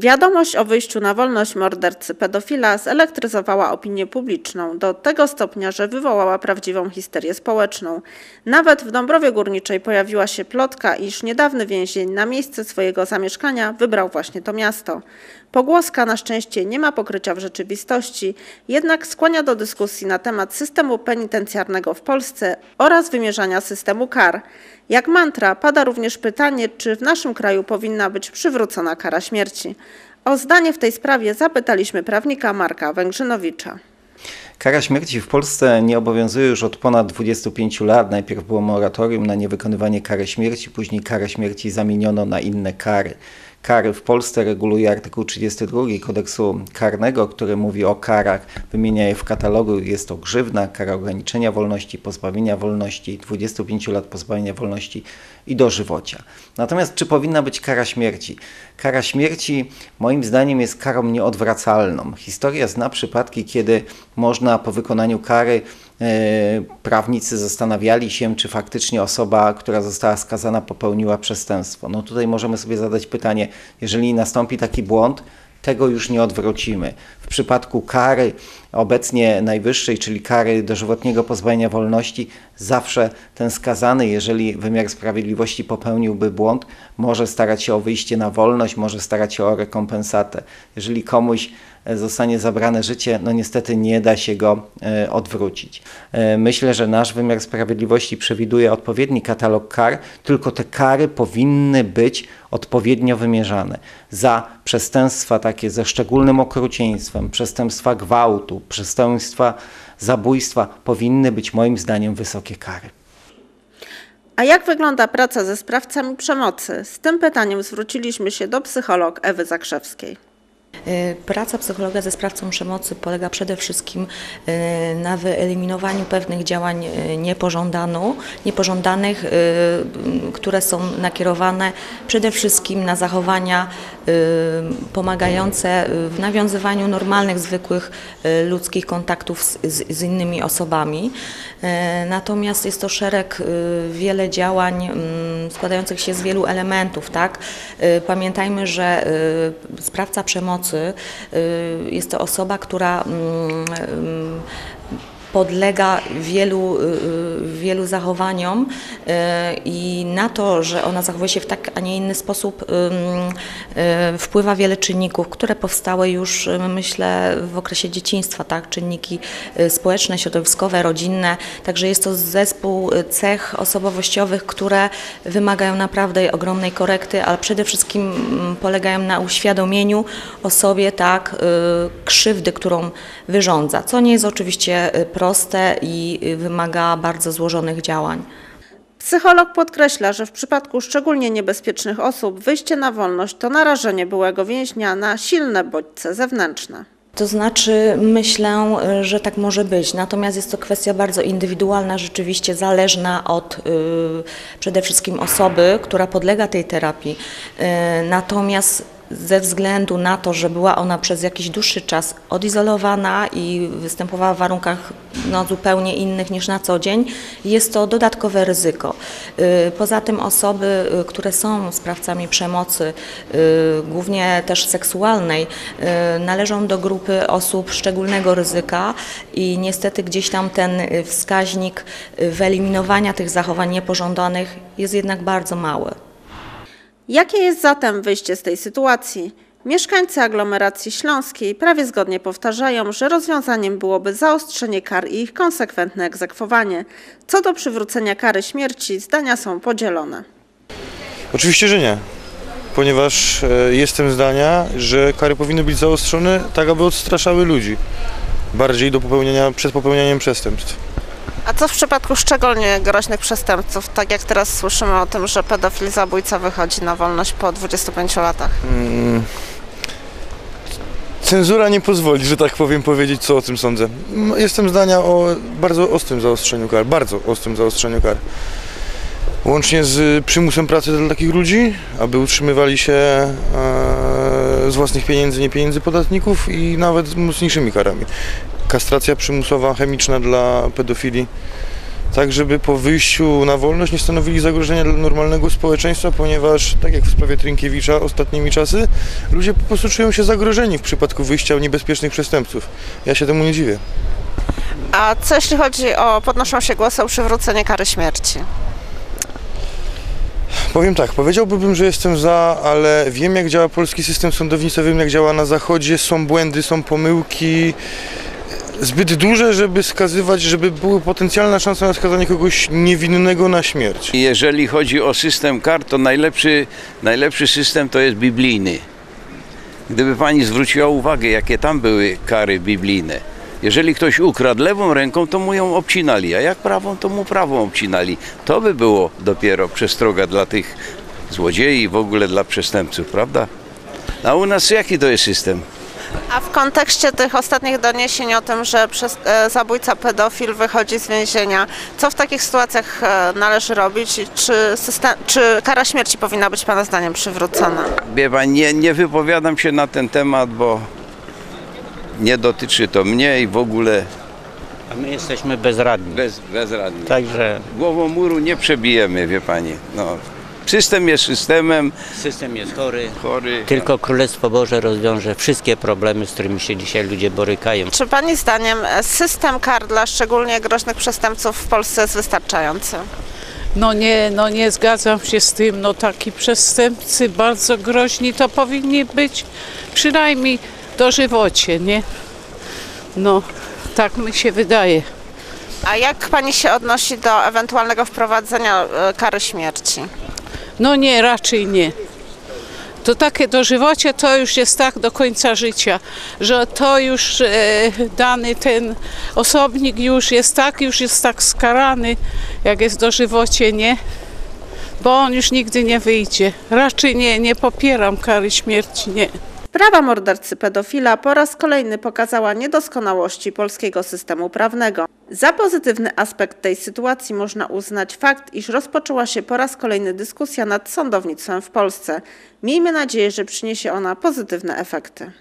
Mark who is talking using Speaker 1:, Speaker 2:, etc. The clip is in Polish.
Speaker 1: Wiadomość o wyjściu na wolność mordercy pedofila zelektryzowała opinię publiczną do tego stopnia, że wywołała prawdziwą histerię społeczną. Nawet w Dąbrowie Górniczej pojawiła się plotka, iż niedawny więzień na miejsce swojego zamieszkania wybrał właśnie to miasto. Pogłoska na szczęście nie ma pokrycia w rzeczywistości, jednak skłania do dyskusji na temat systemu penitencjarnego w Polsce oraz wymierzania systemu kar. Jak mantra pada również pytanie, czy w naszym kraju powinna być przywrócona kara śmierci. O zdanie w tej sprawie zapytaliśmy prawnika Marka Węgrzynowicza.
Speaker 2: Kara śmierci w Polsce nie obowiązuje już od ponad 25 lat. Najpierw było moratorium na niewykonywanie kary śmierci, później karę śmierci zamieniono na inne kary. Kary w Polsce reguluje artykuł 32 kodeksu karnego, który mówi o karach, wymienia je w katalogu. Jest to grzywna, kara ograniczenia wolności, pozbawienia wolności, 25 lat pozbawienia wolności i dożywocia. Natomiast czy powinna być kara śmierci? Kara śmierci moim zdaniem jest karą nieodwracalną. Historia zna przypadki, kiedy można po wykonaniu kary prawnicy zastanawiali się, czy faktycznie osoba, która została skazana, popełniła przestępstwo. No tutaj możemy sobie zadać pytanie, jeżeli nastąpi taki błąd, tego już nie odwrócimy. W przypadku kary obecnie najwyższej, czyli kary dożywotniego pozbawienia wolności, zawsze ten skazany, jeżeli wymiar sprawiedliwości popełniłby błąd, może starać się o wyjście na wolność, może starać się o rekompensatę. Jeżeli komuś e, zostanie zabrane życie, no niestety nie da się go e, odwrócić. E, myślę, że nasz wymiar sprawiedliwości przewiduje odpowiedni katalog kar, tylko te kary powinny być odpowiednio wymierzane. Za przestępstwa takie ze szczególnym okrucieństwem, przestępstwa gwałtu, przestępstwa zabójstwa powinny być moim zdaniem wysokie kary.
Speaker 1: A jak wygląda praca ze sprawcami przemocy? Z tym pytaniem zwróciliśmy się do psycholog Ewy Zakrzewskiej.
Speaker 3: Y, praca psychologa ze sprawcą przemocy polega przede wszystkim y, na wyeliminowaniu pewnych działań niepożądanu, niepożądanych, które są nakierowane przede wszystkim na zachowania pomagające w nawiązywaniu normalnych, zwykłych ludzkich kontaktów z, innymi osobami. Natomiast jest to szereg, wiele działań składających się z wielu elementów. Tak? Pamiętajmy, że sprawca przemocy Y, jest to osoba, która mm, mm, podlega wielu, y, y, wielu zachowaniom y, i na to, że ona zachowuje się w tak, a nie inny sposób, wpływa wiele czynników, które powstały już, myślę, w okresie dzieciństwa, tak? Czynniki społeczne, środowiskowe, rodzinne. Także jest to zespół cech osobowościowych, które wymagają naprawdę ogromnej korekty, ale przede wszystkim mm, polegają na uświadomieniu osobie, tak, krzywdy, którą wyrządza, co nie jest oczywiście proste proste i wymaga bardzo złożonych działań.
Speaker 1: Psycholog podkreśla, że w przypadku szczególnie niebezpiecznych osób wyjście na wolność to narażenie byłego więźnia na silne bodźce zewnętrzne.
Speaker 3: To znaczy, myślę, że tak może być. Natomiast jest to kwestia bardzo indywidualna, rzeczywiście zależna od y, przede wszystkim osoby, która podlega tej terapii. Y, natomiast ze względu na to, że była ona przez jakiś dłuższy czas odizolowana i występowała w warunkach no, zupełnie innych niż na co dzień, jest to dodatkowe ryzyko. Y, poza tym osoby, y, które są sprawcami przemocy, y, głównie też seksualnej, należą do grupy osób szczególnego ryzyka i niestety gdzieś tam ten wskaźnik wyeliminowania tych zachowań niepożądanych jest jednak bardzo mały.
Speaker 1: Jakie jest zatem wyjście z tej sytuacji? Mieszkańcy aglomeracji śląskiej prawie zgodnie powtarzają, że rozwiązaniem byłoby zaostrzenie kar i ich konsekwentne egzekwowanie. Co do przywrócenia kary śmierci, zdania są podzielone.
Speaker 4: Oczywiście, że nie, ponieważ e, jestem zdania, że kary powinny być zaostrzone tak, aby odstraszały ludzi bardziej do popełniania, przed popełnianiem przestępstw.
Speaker 1: Co w przypadku szczególnie groźnych przestępców, tak jak teraz słyszymy o tym, że pedofil zabójca wychodzi na wolność po 25 latach? Hmm.
Speaker 4: Cenzura nie pozwoli, że tak powiem, powiedzieć, co o tym sądzę. Jestem zdania o bardzo ostrym zaostrzeniu kar, bardzo ostrym zaostrzeniu kar. Łącznie z przymusem pracy dla takich ludzi, aby utrzymywali się e, z własnych pieniędzy, nie pieniędzy podatników i nawet z mocniejszymi karami kastracja przymusowa chemiczna dla pedofili tak żeby po wyjściu na wolność nie stanowili zagrożenia dla normalnego społeczeństwa, ponieważ tak jak w sprawie Trynkiewicza ostatnimi czasy, ludzie po prostu czują się zagrożeni w przypadku wyjścia niebezpiecznych przestępców. Ja się temu nie dziwię.
Speaker 1: A co jeśli chodzi o, podnoszą się głosy o przywrócenie kary śmierci?
Speaker 4: Powiem tak, powiedziałbym, że jestem za, ale wiem jak działa polski system sądownictwa, wiem jak działa na zachodzie, są błędy, są pomyłki zbyt duże, żeby skazywać, żeby była potencjalna szansa na skazanie kogoś niewinnego na śmierć.
Speaker 5: Jeżeli chodzi o system kar, to najlepszy, najlepszy system to jest biblijny. Gdyby pani zwróciła uwagę, jakie tam były kary biblijne. Jeżeli ktoś ukradł lewą ręką, to mu ją obcinali, a jak prawą, to mu prawą obcinali. To by było dopiero przestroga dla tych złodziei i w ogóle dla przestępców, prawda? A u nas jaki to jest system?
Speaker 1: A w kontekście tych ostatnich doniesień o tym, że przez, e, zabójca pedofil wychodzi z więzienia, co w takich sytuacjach e, należy robić? Czy, system, czy kara śmierci powinna być Pana zdaniem przywrócona?
Speaker 5: Wie pani, nie, nie wypowiadam się na ten temat, bo nie dotyczy to mnie i w ogóle
Speaker 6: A my jesteśmy bezradni.
Speaker 5: bez, bezradnie.
Speaker 6: Także
Speaker 5: Głową muru nie przebijemy, wie pani. No. System jest systemem,
Speaker 6: system jest chory.
Speaker 5: chory.
Speaker 6: Tylko Królestwo Boże rozwiąże wszystkie problemy, z którymi się dzisiaj ludzie borykają.
Speaker 1: Czy Pani zdaniem system kar dla szczególnie groźnych przestępców w Polsce jest wystarczający?
Speaker 7: No nie, no nie zgadzam się z tym. No taki przestępcy bardzo groźni to powinni być przynajmniej dożywocie, nie? No, tak mi się wydaje.
Speaker 1: A jak Pani się odnosi do ewentualnego wprowadzenia e, kary śmierci?
Speaker 7: No nie, raczej nie. To takie dożywocie to już jest tak do końca życia, że to już e, dany ten osobnik już jest tak, już jest tak skarany, jak jest dożywocie, nie? Bo on już nigdy nie wyjdzie. Raczej nie, nie popieram kary śmierci, nie.
Speaker 1: Sprawa mordercy pedofila po raz kolejny pokazała niedoskonałości polskiego systemu prawnego. Za pozytywny aspekt tej sytuacji można uznać fakt, iż rozpoczęła się po raz kolejny dyskusja nad sądownictwem w Polsce. Miejmy nadzieję, że przyniesie ona pozytywne efekty.